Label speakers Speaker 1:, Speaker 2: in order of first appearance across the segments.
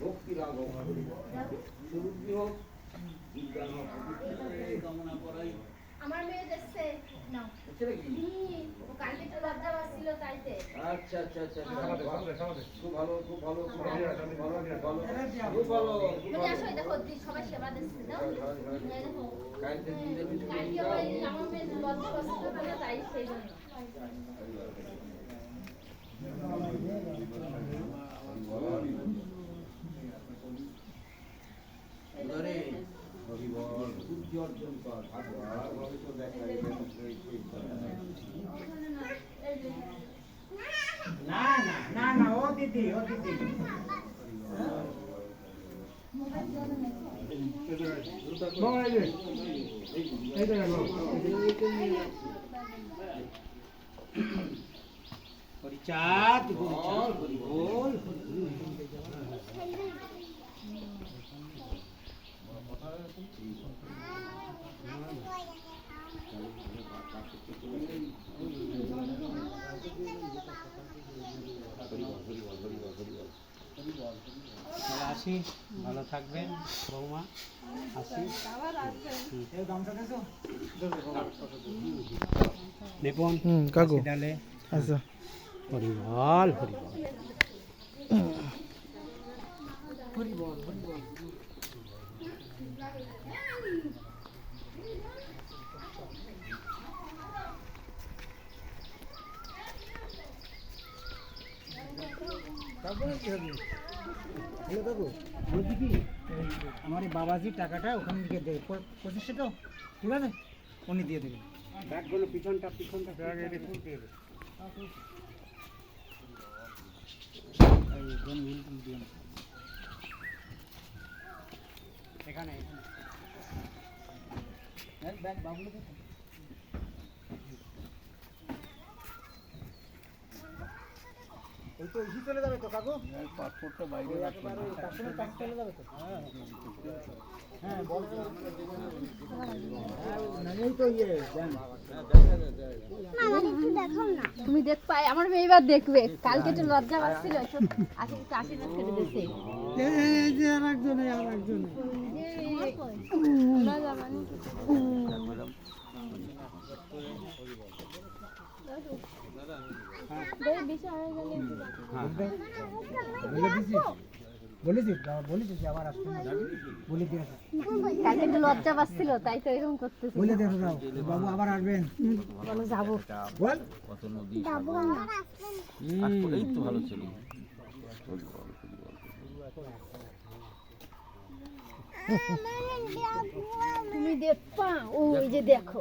Speaker 1: ভক্তি লাভ হোক সুরুদ্ধি হোক বিজ্ঞান হোক কামনা করাই
Speaker 2: আমার মেয়ে দেখছে নাও। ও কালকে তো লজ্জা পাচ্ছিল তাইতে।
Speaker 1: আচ্ছা আচ্ছা আচ্ছা আচ্ছা। খুব ভালো খুব ভালো খুব ভালো খুব ভালো খুব ভালো খুব
Speaker 2: মানে
Speaker 1: ভালো।
Speaker 2: আসো দেখো সবাই সেবা দিচ্ছে দাও। দেখো।
Speaker 1: কালকে
Speaker 2: কালকে আমার মেয়ে লজ্জা পাচ্ছিল না তাই সেই জন্য।
Speaker 3: না না না না ও দিদি ও দিদি হরিচাঁদ
Speaker 1: বল হরিবল
Speaker 3: তাহলে আসি ভালো থাকবেন বৌমা আসি। এই গামছা দেছো নিপুণ
Speaker 4: হুম কাকু
Speaker 3: ডালে
Speaker 4: আচ্ছা
Speaker 3: হরিবল হরিবল। হ্যালো কাকু বলছি কি আমার এই বাবাজির টাকাটা ওখান থেকে দেবে পঁচিশশো তো ঠিক আছে উনি দিয়ে দেবেন ব্যাগগুলো পিছনটা পিছনটা দিয়ে দেবে এই জন মিল দিয়ে না। এখানে এখানে ব্যাগ ব্যাগ বাবুলো কোথায়? ওই তো ইসি চলে যাবে তো কাকু?
Speaker 1: পাসপোর্টটা বাইরে
Speaker 3: একেবারে ওই কাশ্মীরের চলে যাবে তো? হ্যাঁ। বল। হ্যাঁ তো ইয়ে
Speaker 2: তুমি দেখ পাই আমার মেয়ে এবার দেখবে। কালকে তো লজ্জা পাচ্ছিল আশি
Speaker 3: এই যে আর একজন আর একজন বলেছি বলেছি যে আবার আসতে বলে দিয়েছে
Speaker 2: কালকে তো লজ্জা পাচ্ছিল তাই তো এরকম করতেছে
Speaker 3: বলে দিয়েছে যাও বাবু আবার আসবেন
Speaker 2: বলো যাব
Speaker 3: বল
Speaker 1: কত নদী
Speaker 2: যাব না
Speaker 1: এই তো ভালো ছিল
Speaker 2: তুমি দেখবা ওই যে দেখো।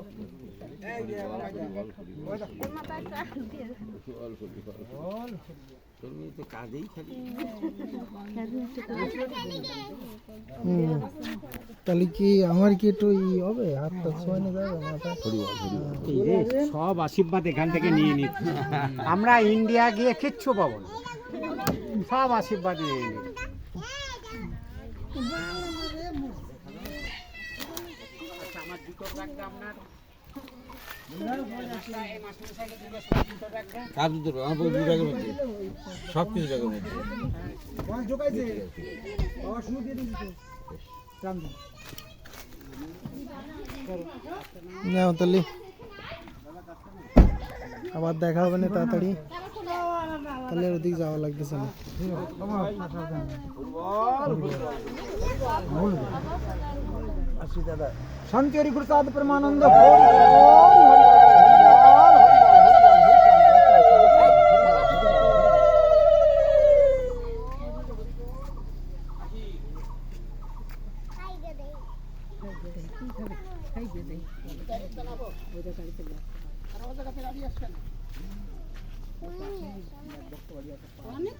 Speaker 1: তুমি তো কাজেই থাকি
Speaker 4: তাহলে কি আমার কি একটু ই হবে? হাতটা ছোঁয়া যাবে? মাথা
Speaker 3: সব আশীর্বাদ এখান থেকে নিয়ে নিত আমরা ইন্ডিয়া গিয়ে কিচ্ছু পাবো না। সব আশীর্বাদ নিয়ে নিত
Speaker 1: কাজ দিতে পারব আমার দু টাকার মধ্যে। সব কিছু টাকার মধ্যে।
Speaker 3: বল ঢোকাইছে। বাবা শুরু দিয়ে দিয়েছি তো। রামজি
Speaker 4: নাও তাহলে আবার দেখা হবে না তাড়াতাড়ি। তাহলে ওদিক যাওয়া লাগতেছে না।
Speaker 3: শ্রী দাদা শান্তি প্রসাদ প্রমানন্দ অনেক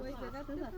Speaker 3: 我也觉得真的